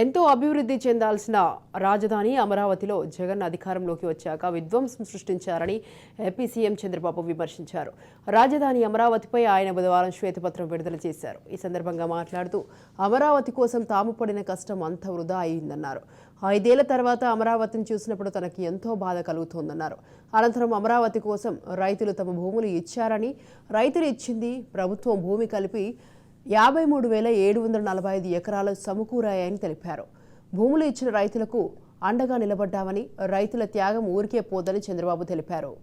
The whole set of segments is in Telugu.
ఎంతో అభివృద్ధి చెందాల్సిన రాజధాని అమరావతిలో జగన్ అధికారంలోకి వచ్చాక విధ్వంసం సృష్టించారని ఏపీ సీఎం చంద్రబాబు విమర్శించారు. రాజధాని అమరావతిపై ఆయన బుధవారం శ్వేతపత్రం విడుదల చేశారు. ఈ సందర్భంగా మాట్లాడుతూ అమరావతి కోసం తాము పడిన కష్టం అంత వృధా అయిందన్నారు. ఐదేళ్ళ తర్వాత అమరావతిని చూసినప్పుడు తనకి ఎంతో బాధ కలుగుతోందన్నారు. అనంతరం అమరావతి కోసం రైతులు తమ భూములు ఇచ్చారని రైతులు ఇచ్చింది ప్రభుత్వం భూమి కలిపి యాభై మూడు వేల ఏడు వందల నలభై ఐదు ఎకరాలు సమకూరాయని తెలిపారు. భూములు ఇచ్చిన రైతులకు అండగా నిలబడ్డామని రైతుల త్యాగం ఊరికే పోదని చంద్రబాబు తెలిపారు.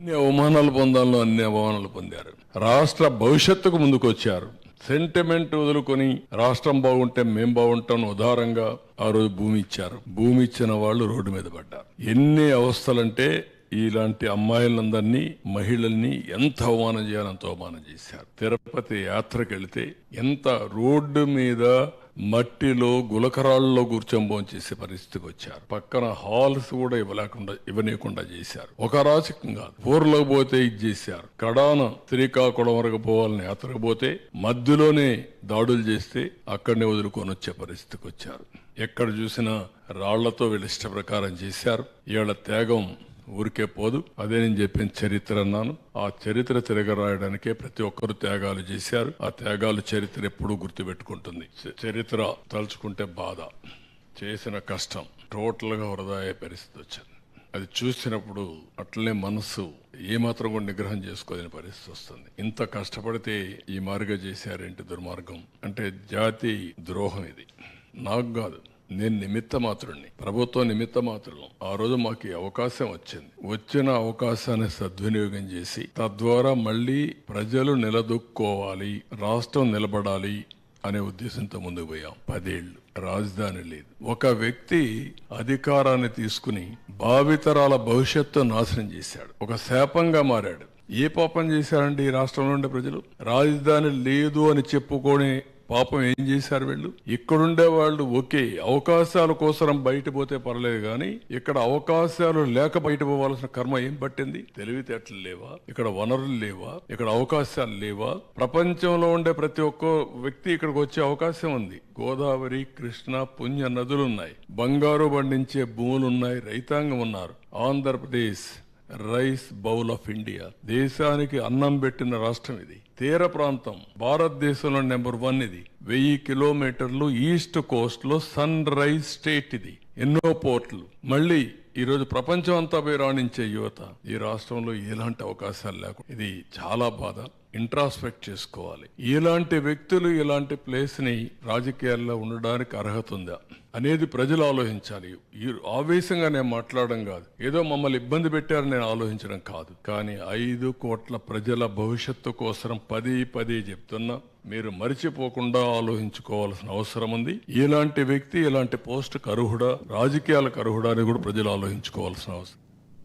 అన్ని అవమానాలు పొందాలో అన్ని అవమానాలు పొందారు. రాష్ట్ర భవిష్యత్తుకు ముందుకొచ్చారు. సెంటిమెంట్ వదులుకొని రాష్ట్రం బాగుంటే మేం బాగుంటాం ఉదారంగా ఆ రోజు భూమి ఇచ్చారు. భూమి ఇచ్చిన వాళ్ళు రోడ్డు మీద పడ్డారు. ఎన్ని అవస్థలంటే ఇలాంటి అమ్మాయిలందరినీ మహిళల్ని ఎంత అవమానం చేయాలంత అవమానం చేశారు. తిరుపతి యాత్రకు వెళితే ఎంత రోడ్డు మీద మట్టిలో గులకరాళ్ళలో కూర్చొని చేసే పరిస్థితికి వచ్చారు. పక్కన హాల్స్ కూడా ఇవ్వలేకుండా ఇవ్వనీయకుండా చేశారు. ఒక రాజకం కాదు. ఊర్లోకి పోతే ఇది చేశారు. కడాన శ్రీకాకుళం వరకు పోవాలని యాత్రకు పోతే మధ్యలోనే దాడులు చేస్తే అక్కడనే వదులుకొని వచ్చే పరిస్థితికి వచ్చారు. ఎక్కడ చూసినా రాళ్ళతో వీళ్ళ ఇష్ట ప్రకారం చేశారు. వీళ్ళ త్యాగం ఊరికే పోదు. అదే నేను చెప్పిన చరిత్ర అన్నాను. ఆ చరిత్ర తిరగరాయడానికే ప్రతి ఒక్కరు త్యాగాలు చేశారు. ఆ త్యాగాలు చరిత్ర ఎప్పుడూ గుర్తుపెట్టుకుంటుంది. చరిత్ర తలుచుకుంటే బాధ చేసిన కష్టం టోటల్గా వృధా అయ్యే పరిస్థితి వచ్చింది. అది చూసినప్పుడు అట్లనే మనస్సు ఏమాత్రం కూడా నిగ్రహం చేసుకోలేని పరిస్థితి వస్తుంది. ఇంత కష్టపడితే ఈ మార్గం చేశారేంటి దుర్మార్గం? అంటే జాతి ద్రోహం ఇది. నాకు కాదు. నేను నిమిత్త మాత్రుడిని ప్రభుత్వం నిమిత్త మాత్రులం ఆ రోజు మాకు అవకాశం వచ్చింది. వచ్చిన అవకాశాన్ని సద్వినియోగం చేసి తద్వారా మళ్ళీ ప్రజలు నిలదొక్కోవాలి రాష్ట్రం నిలబడాలి అనే ఉద్దేశంతో ముందుకు పోయాం. పదేళ్ళు రాజధాని లేదు. ఒక వ్యక్తి అధికారాన్ని తీసుకుని భావితరాల భవిష్యత్తు నాశనం చేశాడు. ఒక శాపంగా మారాడు. ఏ పాపం చేశారండి ఈ రాష్ట్రంలో ఉండే ప్రజలు? రాజధాని లేదు అని చెప్పుకొని పాపం ఏం చేశారు వీళ్ళు? ఇక్కడుండే వాళ్ళు ఓకే అవకాశాల కోసం బయట పోతే పర్లేదు కానీ ఇక్కడ అవకాశాలు లేక బయట పోవాల్సిన కర్మ ఏం పట్టింది? తెలివితేటలు లేవా? ఇక్కడ వనరులు లేవా? ఇక్కడ అవకాశాలు లేవా? ప్రపంచంలో ఉండే ప్రతి ఒక్క వ్యక్తి ఇక్కడికి వచ్చే అవకాశం ఉంది. గోదావరి కృష్ణ పుణ్య నదులు ఉన్నాయి బంగారు పండించే భూములు ఉన్నాయి రైతాంగం ఉన్నారు. Andhra Pradesh rice bowl of India. దేశానికి అన్నం పెట్టిన రాష్ట్రం ఇది. తీర ప్రాంతం భారతదేశంలో నెంబర్ వన్ ఇది. వెయ్యి కిలోమీటర్లు ఈస్ట్ కోస్ట్లో సన్ రైజ్ స్టేట్ ఇది. ఎన్నో పోర్ట్లు. మళ్ళీ ఈరోజు ప్రపంచం అంతా పోయి రాణించే యువత. ఈ రాష్ట్రంలో ఎలాంటి అవకాశాలు లేకుండా. ఇది చాలా బాధ. ఇంట్రాస్పెక్ట్ చేసుకోవాలి. ఇలాంటి వ్యక్తులు ఇలాంటి ప్లేస్ని రాజకీయాల్లో ఉండడానికి అర్హత ఉందా? అనేది ప్రజలు ఆలోచించాలి. ఈ ఆవేశంగా నేను మాట్లాడడం కాదు. ఏదో మమ్మల్ని ఇబ్బంది పెట్టారని నేను ఆలోచించడం కాదు. కానీ ఐదు కోట్ల ప్రజల భవిష్యత్తు కోసం పది పది చెప్తున్నా మీరు మరిచిపోకుండా ఆలోచించుకోవాల్సిన అవసరం ఉంది. ఇలాంటి వ్యక్తి ఇలాంటి పోస్ట్ కరుహుడా రాజకీయాలకు అర్హుడా అని కూడా ప్రజలు ఆలోచించుకోవాల్సిన అవసరం.